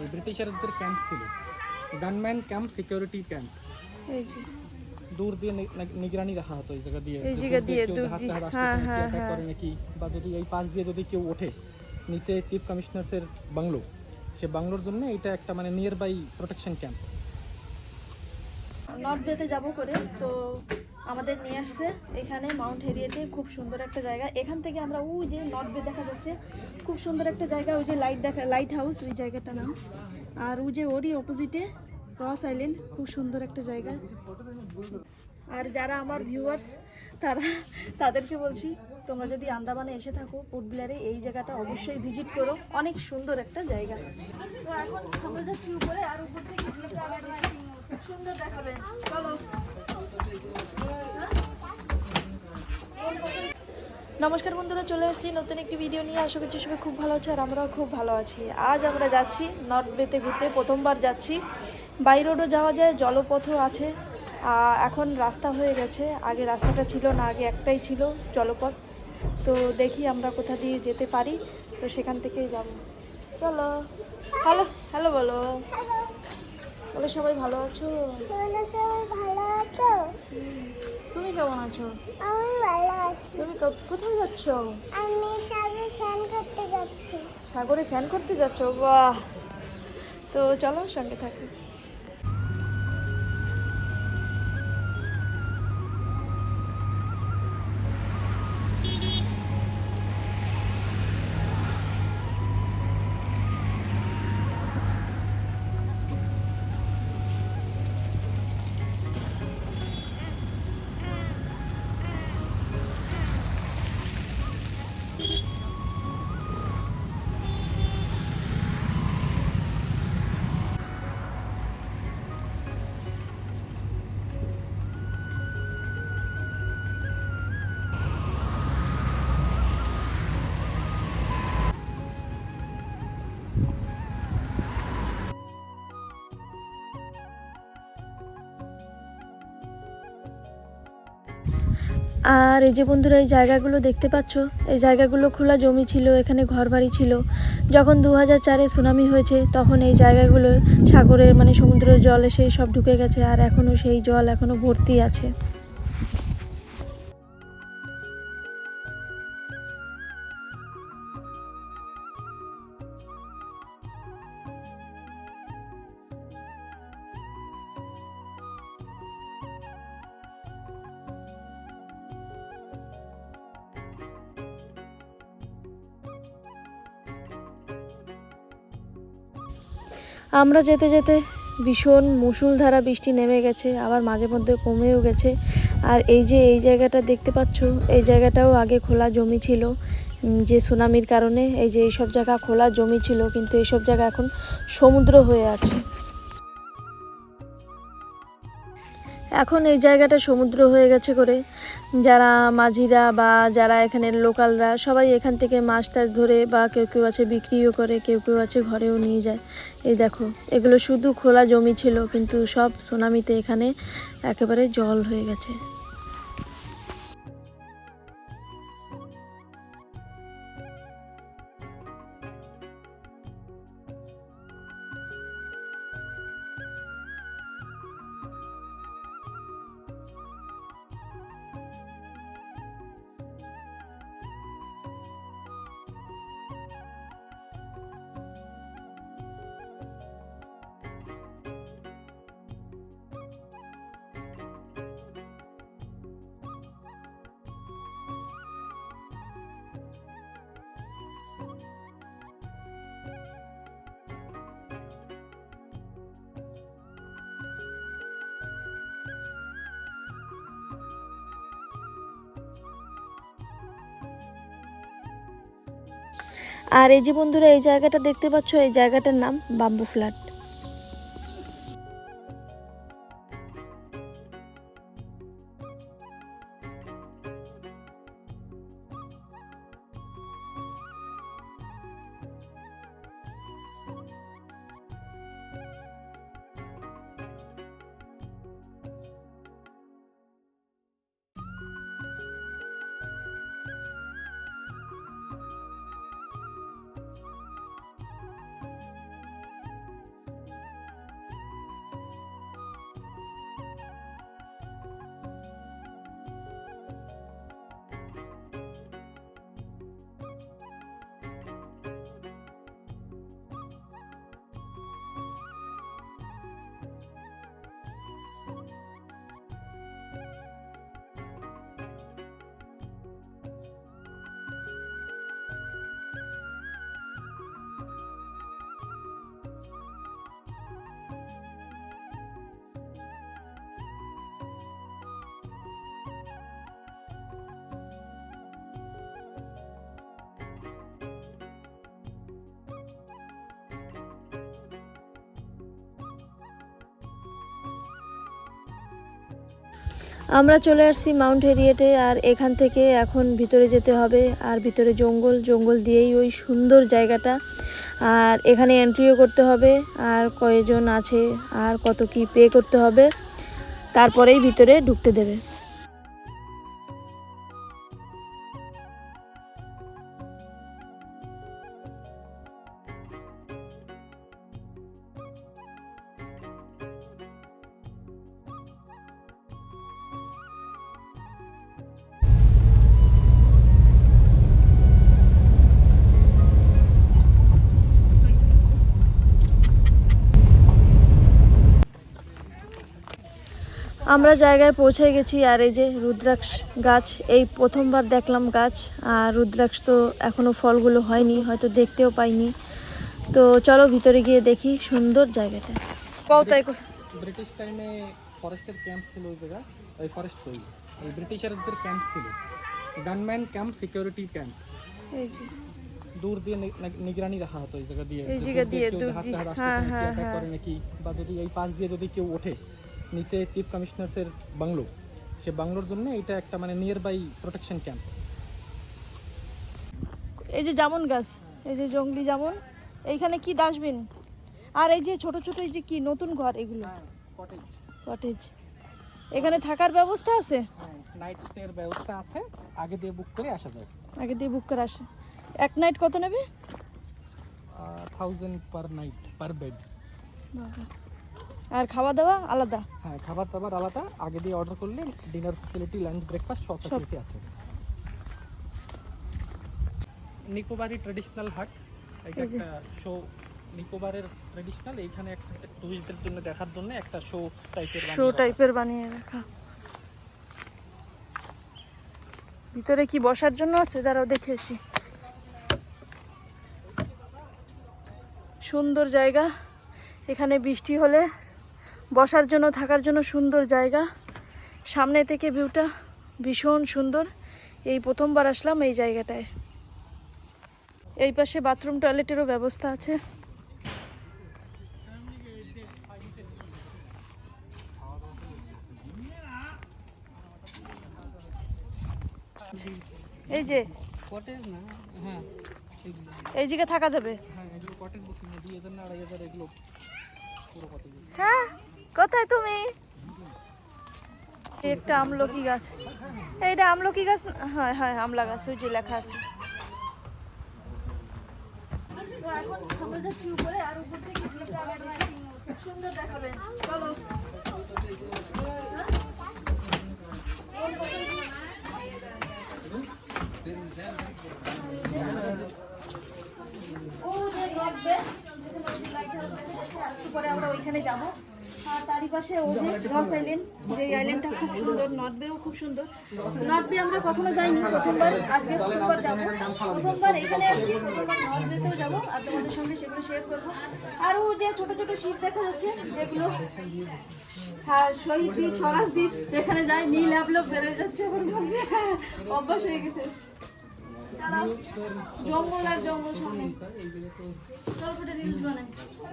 এই ব্রিটিশারদের ক্যাম্প ছিল। গানম্যান ক্যাম্প সিকিউরিটি ক্যাম্প দূর দিয়ে নিগরানি রাখা হতো এই জায়গা দিয়ে। এই জায়গা দিয়ে, দূর দিয়ে। টাহাজ হ্যাঁ, নাকি, হ্যাঁ, হ্যাঁ। করে নাকি? বা যদি এই পাশ দিয়ে যদি কেউ ওঠে নিচে চিফ কমিশনার্সের বাংলো সে বাংলোর জন্য এটা একটা মানে near by protection camp north বেতে যাব করে তো আমাদের নিয়ে আসছে। এখানে মাউন্ট হেরিয়েটে খুব সুন্দর একটা জায়গা। এখান থেকে আমরা ওই যে নর্থ দেখা যাচ্ছে, খুব সুন্দর একটা জায়গা, ওই যে লাইট দেখা লাইট হাউস ওই জায়গাটার নাম। আর ওই যে ওরই অপোজিটে রস আইল্যান্ড খুব সুন্দর একটা জায়গা। আর যারা আমার ভিউয়ার্স তারা, তাদেরকে বলছি, তোমরা যদি আন্দামানে এসে থাকো পোর্ট ব্লেয়ারে এই জায়গাটা অবশ্যই ভিজিট করো। অনেক সুন্দর একটা জায়গা। তো এখন আমরা যাচ্ছি উপরে, আর উপর থেকে সুন্দর দেখাবে। চলো। নমস্কার বন্ধুরা, চলে এসেছি নতুন একটি ভিডিও নিয়ে। আশা করছি সবাই খুব ভালো আছে আর আমরাও খুব ভালো আছি। আজ আমরা যাচ্ছি নর্থ বেতে ঘুরতে, প্রথমবার যাচ্ছি। বাই রোডও যাওয়া যায়, জলপথও আছে। এখন রাস্তা হয়ে গেছে। আগে রাস্তাটা ছিল না, আগে একটাই ছিল জলপথ। তো দেখি আমরা কোথা দিয়ে যেতে পারি। তো সেখান থেকেই যাব। চলো। হ্যালো হ্যালো বলো। বলো সবাই ভালো আছো? বলে সবাই ভালো আছো? তুমি কেমন আছো? আমি ভালো আছি। তুমি কোথায় যাচ্ছ? আমি সাগরে স্নান করতে যাচ্ছি। সাগরে স্নান করতে যাচ্ছ? বাহ! তো চলো সঙ্গে থাকি। আর এই যে বন্ধুরা, এই জায়গাগুলো দেখতে পাচ্ছ? এই জায়গাগুলো খোলা জমি ছিল, এখানে ঘরবাড়ি ছিল। যখন দু হাজার চারে সুনামি হয়েছে, তখন এই জায়গাগুলো সাগরের মানে সমুদ্রের জল এসে সব ঢুকে গেছে, আর এখনও সেই জল এখনও ভর্তি আছে। আমরা যেতে যেতে ভীষণ মুসুলধারা বৃষ্টি নেমে গেছে, আবার মাঝে মধ্যে কমেও গেছে। আর এই যে এই জায়গাটা দেখতে পাচ্ছ, এই জায়গাটাও আগে খোলা জমি ছিল যে সুনামির কারণে এই যে এইসব জায়গা খোলা জমি ছিল, কিন্তু এইসব জায়গা এখন সমুদ্র হয়ে আছে। এখন এই জায়গাটা সমুদ্র হয়ে গেছে করে। যারা মাঝিরা বা যারা এখানের লোকালরা সবাই এখান থেকে মাছ টাছ ধরে বা কেউ কেউ আছে বিক্রিও করে, কেউ কেউ আছে ঘরেও নিয়ে যায়। এই দেখো, এগুলো শুধু খোলা জমি ছিল, কিন্তু সব সোনামিতে এখানে একেবারে জল হয়ে গেছে। আর এই যে বন্ধুরা এই জায়গাটা দেখতে পাচ্ছ এই জায়গাটার নাম বাম্বু ফ্ল্যাট। আমরা চলে আসছি মাউন্ট হেরিয়েটে আর এখান থেকে এখন ভিতরে যেতে হবে আর ভিতরে জঙ্গল জঙ্গল দিয়েই ওই সুন্দর জায়গাটা। আর এখানে এন্ট্রিও করতে হবে, আর কয়জন আছে, আর কত কি পে করতে হবে, তারপরেই ভিতরে ঢুকতে দেবে। আমরা জায়গায় পৌঁছে গেছি আর এই যে রুদ্রাক্ষ গাছ এই প্রথমবার দেখলাম গাছ আর রুদ্রাক্ষ তো এখনও ফলগুলো হয়নি হয়তো দেখতেও পাইনি। তো চলো ভিতরে গিয়ে দেখি সুন্দর জায়গাটা। ব্রিটিশ টাইমে ফরেস্টের ক্যাম্প ছিল ওই জায়গা ওই ফরেস্ট তৈরি ওই ব্রিটিশারদের ক্যাম্প ছিল। গানম্যান ক্যাম্প সিকিউরিটি ক্যাম্প দূর দিয়ে নিগরানি রাখা হতো এই জায়গা দিয়ে। এই যে জায়গা দিয়ে, দূর দিয়ে। হ্যাঁ, হ্যাঁ, হ্যাঁ। করে নাকি বা যদি এই পাশ দিয়ে যদি কেউ ওঠে নিচে চিফ কমিশনার্সের বাংলো। সে বাংলোর জন্য এটা একটা মানে নিয়ার বাই প্রোটেকশন ক্যাম্প এই যে জামুন গাছ এই যে জঙ্গলি জামুন এইখানে কি ডাস্টবিন আর এই যে ছোট ছোট এই যে কি নতুন ঘর এগুলো? কটেজ এখানে থাকার ব্যবস্থা আছে? নাইট স্টের ব্যবস্থা আছে। আগে দিয়ে বুক করে আসা যায়। আগে দিয়ে বুক করে আসে। এক নাইট কত নেবে? Thousand per night per bed আর খাওয়া দাওয়া আলাদা? হ্যাঁ খাবার দাবার আলাদা। আগে দিয়ে অর্ডার করলে ডিনার ফ্যাসিলিটি লাঞ্চ ব্রেকফাস্ট সব ফ্যাসিলিটি আছে। নিকোবারি ট্রেডিশনাল হাট। এটা একটা শো নিকোবারের ট্রেডিশনাল এইখানে একটা টুরিস্টদের জন্য দেখার জন্য একটা শো টাইপের শো টাইপের বানিয়ে রাখা। ভিতরে কি বসার জন্য আছে? দাঁড়াও দেখে আসি। সুন্দর জায়গা। এখানে বৃষ্টি হলে বসার জন্য থাকার জন্য সুন্দর জায়গা। সামনে থেকে ভিউটা ভীষণ সুন্দর। এই প্রথমবার আসলাম এই জায়গাটায়। এই পাশে বাথরুম টয়লেটেরও ব্যবস্থা আছে। এই যে এই জায়গায় থাকা যাবে? হ্যাঁ এগুলো কটেজ বুকিং দুই হাজার না আড়াই হাজার এগুলো পুরো কটেজ হ্যাঁ? কোথায় তুমি? একটা আমলকি গাছ। এইটা আমলকি গাছ? হ্যাঁ হ্যাঁ আমলা গাছ, ওই যে লেখা আছে। এখন আমরা ওইখানে যাব। আর তারই পাশে যে রস আইল্যান্ড আইল্যান্ডটা খুব সুন্দর খুব সুন্দর। আমরা কখনো যাব। যাব সঙ্গে করব। আর ও যে ছোট ছোট শিপ দেখা যাচ্ছে, যেগুলো হ্যাঁ শহীদ দ্বীপ, স্বরাজ দ্বীপ, যেখানে যায়, নীল অ্যাপলোক বেরোয় যাচ্ছে অভ্যাস হয়ে গেছে।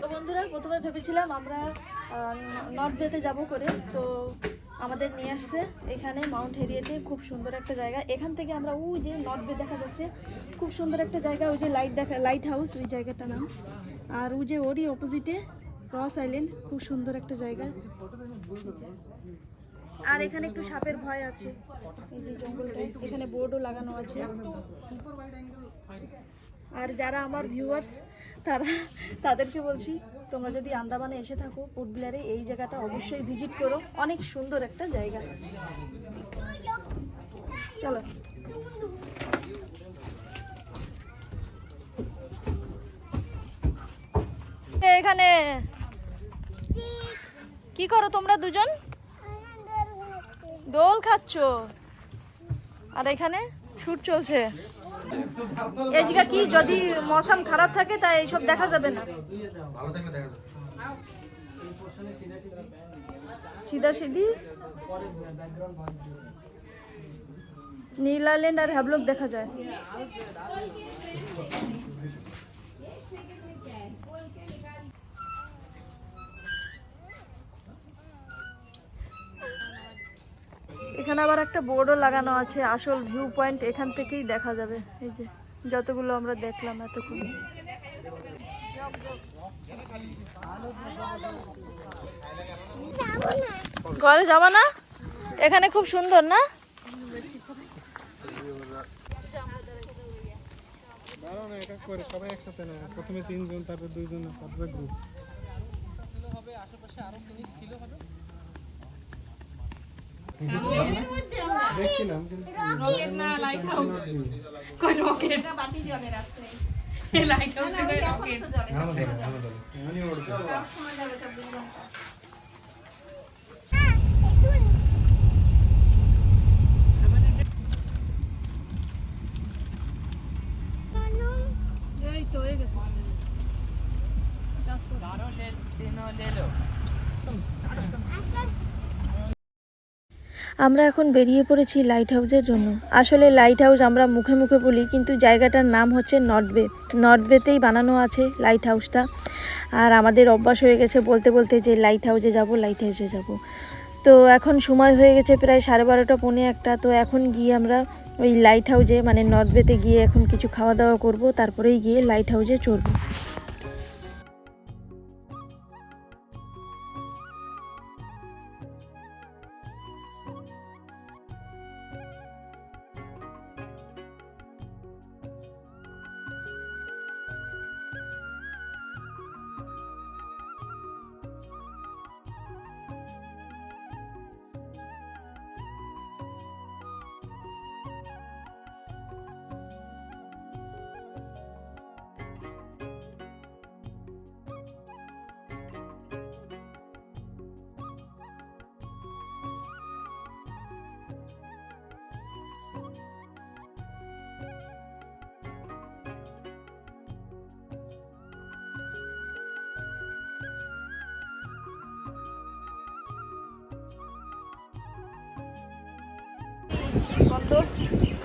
তো বন্ধুরা, প্রথমে ভেবেছিলাম আমরা নর্থ বেতে যাব করে। তো আমাদের নিয়ে আসছে এখানে মাউন্ট হেরিয়েটে খুব সুন্দর একটা জায়গা। এখান থেকে আমরা, ওই যে নর্থ বে দেখা যাচ্ছে, খুব সুন্দর একটা জায়গা। ওই যে লাইট দেখা লাইট হাউস ওই জায়গাটা নাম। আর ওই যে ওরই অপোজিটে রস আইল্যান্ড খুব সুন্দর একটা জায়গা। আর এখানে একটু সাপের ভয় আছে। এই যে জঙ্গলটায় এখানে বোর্ডও লাগানো আছে। আর যারা আমার ভিউয়ার্স তারা, তাদেরকে বলছি, তোমরা যদি আন্দামানে এসে থাকো পোর্ট এই জায়গাটা অবশ্যই ভিজিট করো। অনেক সুন্দর একটা জায়গা। চলো। এখানে। কি করো তোমরা দুজন? দোল খাচ্ছ। আর এখানে শুট চলছে। জায়গা কি যদি মৌসুম খারাপ থাকে, তাই এইসব দেখা যাবে না। সিধা সিধি। নীল আইল্যান্ড আর হ্যাবলক দেখা যায়। এখানে আবার একটা বোর্ডও লাগানো আছে, আসল ভিউ পয়েন্ট এখান থেকেই দেখা যাবে। এই যে, যতগুলো আমরা দেখলাম এতক্ষণ। ঘরে যাবা না? এখানে খুব সুন্দর না? প্রথমে তিনজন দুইজন, তারপরে গ্রুপ আশেপাশে আরও জিনিস ছিল হবে দেখছিলাম কিন্তু আমি ওড়ছি এই তো হয়ে গেছে আমরা এখন বেরিয়ে পড়েছি লাইট হাউসের জন্য। আসলে লাইট হাউস আমরা মুখে মুখে বলি, কিন্তু জায়গাটার নাম হচ্ছে নর্থ বে নর্থ বেতেই বানানো আছে লাইট হাউসটা আর আমাদের অভ্যাস হয়ে গেছে বলতে বলতে যে লাইট হাউসে যাব লাইট হাউসে যাব। তো এখন সময় হয়ে গেছে প্রায় সাড়ে বারোটা, পৌনে একটা। তো এখন গিয়ে আমরা ওই লাইট হাউসে মানে নর্থ বেতে গিয়ে এখন কিছু খাওয়া দাওয়া করব, তারপরেই গিয়ে লাইট হাউসে চড়বো।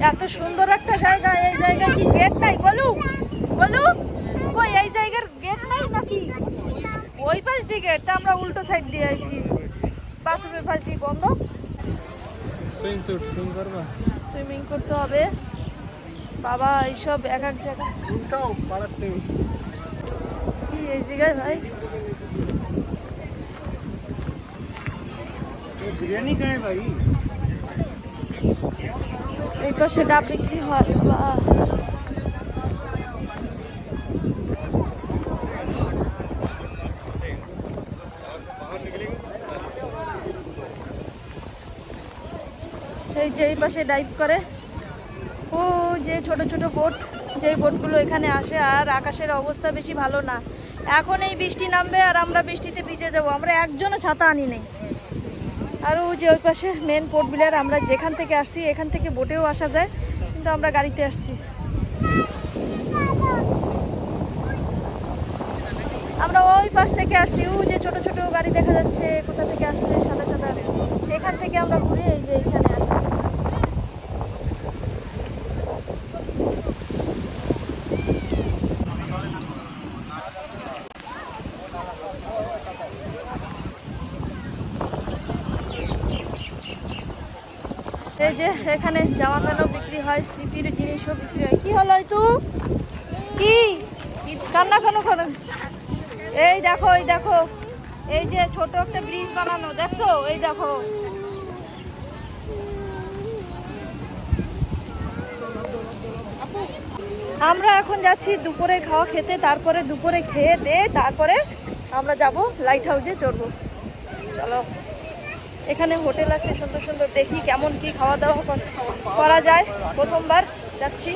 এত সুন্দর একটা জায়গা এই জায়গায় কি গেট নাই? বলু বলু কই এই জায়গার গেট নাই নাকি? ওই পাশ দিয়ে গেট আমরা উল্টো সাইড দিয়ে আইছি। বাথরুমের পাশ দিয়ে বন্ধ। সুইং স্যুট সুইং করবা? সুইমিং করতে হবে। বাবা এইসব এক এক জায়গা। উল্টাও পাড়া সুইং কি এই জায়গায় ভাই? বিরিয়ানি খায় ভাই। এই পাশে ডাব বিক্রি হয়। বাহ। এই যে এই পাশে ডাইভ করে। ও, যে ছোট ছোট বোট যেই বোটগুলো এখানে আসে আর আকাশের অবস্থা বেশি ভালো না। এখন এই বৃষ্টি নামবে আর আমরা বৃষ্টিতে ভিজে যাব। আমরা একজনও ছাতা আনি নেই। আর ওই যে ওই পাশে মেন পোর্ট বিলার আমরা যেখান থেকে আসছি, এখান থেকে বোটেও আসা যায়, কিন্তু আমরা গাড়িতে আসছি। আমরা ওই পাশ থেকে আসছি, ও যে ছোট ছোট গাড়ি দেখা যাচ্ছে, কোথা থেকে আসছে, সাদা সাদা। সেখান থেকে আমরা ঘুরে এই যে এখানে আসছি এই যে এখানে জামা প্যান্টও বিক্রি হয়, স্লিপির জিনিসও বিক্রি হয়। কি হলো তো কি? কান্না কেন করেন এই দেখো এই দেখো। এই যে ছোট একটা ব্রিজ বানানো, দেখছ? এই দেখো। আমরা এখন যাচ্ছি দুপুরে খাওয়া খেতে, তারপরে দুপুরে খেয়ে দে তারপরে আমরা যাব লাইট হাউসে চড়বো। চলো। এখানে হোটেল আছে সুন্দর সুন্দর দেখি কেমন কি খাওয়া দাওয়া কর- করা যায় প্রথমবার যাচ্ছি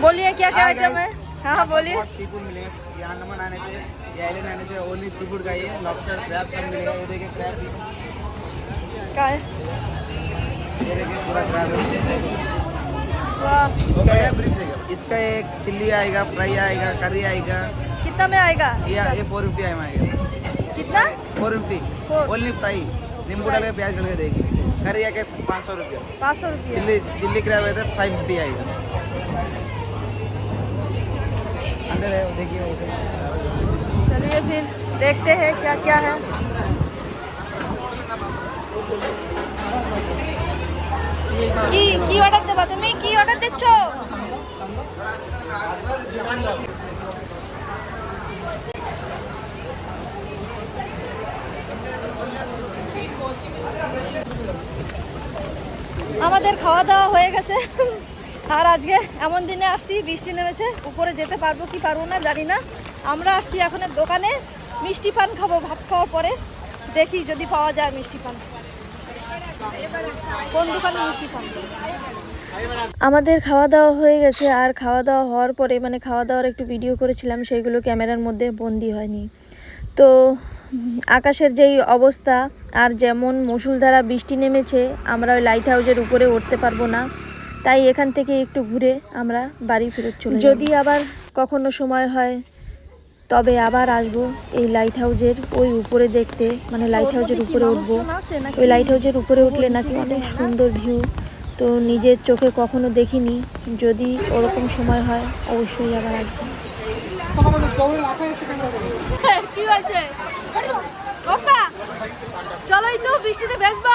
बोलिए क्या क्या आइटम है हाँ बोलिए बहुत सी फूड मिलेंगे यहाँ नमन आने से या आइलैंड आने से ओनली सी फूड का ये लॉबस्टर क्रैब सब मिलेगा ये देखिए क्रैब क्या है ये देखिए पूरा क्रैब है इसका इसका एक चिल्ली आएगा फ्राई आएगा करी आएगा। कितना में आएगा? ये ये फोर फिफ्टी आएगा आएगा। कितना? Four fifty only fry. नींबू डाल के प्याज डाल के देगी। करी आके पाँच सौ रुपया। पाँच सौ रुपये। चिल्ली चिल्ली क्रैब है तो फाइव फिफ्टी आएगा। अंदर है देखिए। अच्छा चलिए फिर देखते हैं क्या क्या है। কি কি অর্ডার দেবা তুমি? কি অর্ডার দিচ্ছ? আমাদের খাওয়া দাওয়া হয়ে গেছে। আর আজকে এমন দিনে আসছি, বৃষ্টি নেমেছে, উপরে যেতে পারব কি পারব না জানি না। আমরা আসছি এখন দোকানে, মিষ্টি পান খাব, ভাত খাওয়ার পরে। দেখি যদি পাওয়া যায় মিষ্টি পান। কোন দোকানে মিষ্টি পান আমাদের খাওয়া দাওয়া হয়ে গেছে আর খাওয়া দাওয়া হওয়ার পরে মানে খাওয়া দাওয়ার একটু ভিডিও করেছিলাম সেইগুলো ক্যামেরার মধ্যে বন্দি হয়নি। তো আকাশের যেই অবস্থা আর যেমন মুসুলধারা বৃষ্টি নেমেছে আমরা ওই লাইট হাউসের উপরে উঠতে পারব না। তাই এখান থেকে একটু ঘুরে আমরা বাড়ি ফেরত চলে যদি আবার কখনো সময় হয় তবে আবার আসব এই লাইট হাউজের ওই উপরে দেখতে মানে লাইট হাউজের উপরে উঠবো। ওই লাইট হাউজের উপরে উঠলে নাকি অনেক সুন্দর ভিউ তো নিজের চোখে কখনো দেখিনি। যদি ওরকম সময় হয় অবশ্যই আবার আসব। কি হয়েছে? ওপা তো বৃষ্টিতে ভেজবো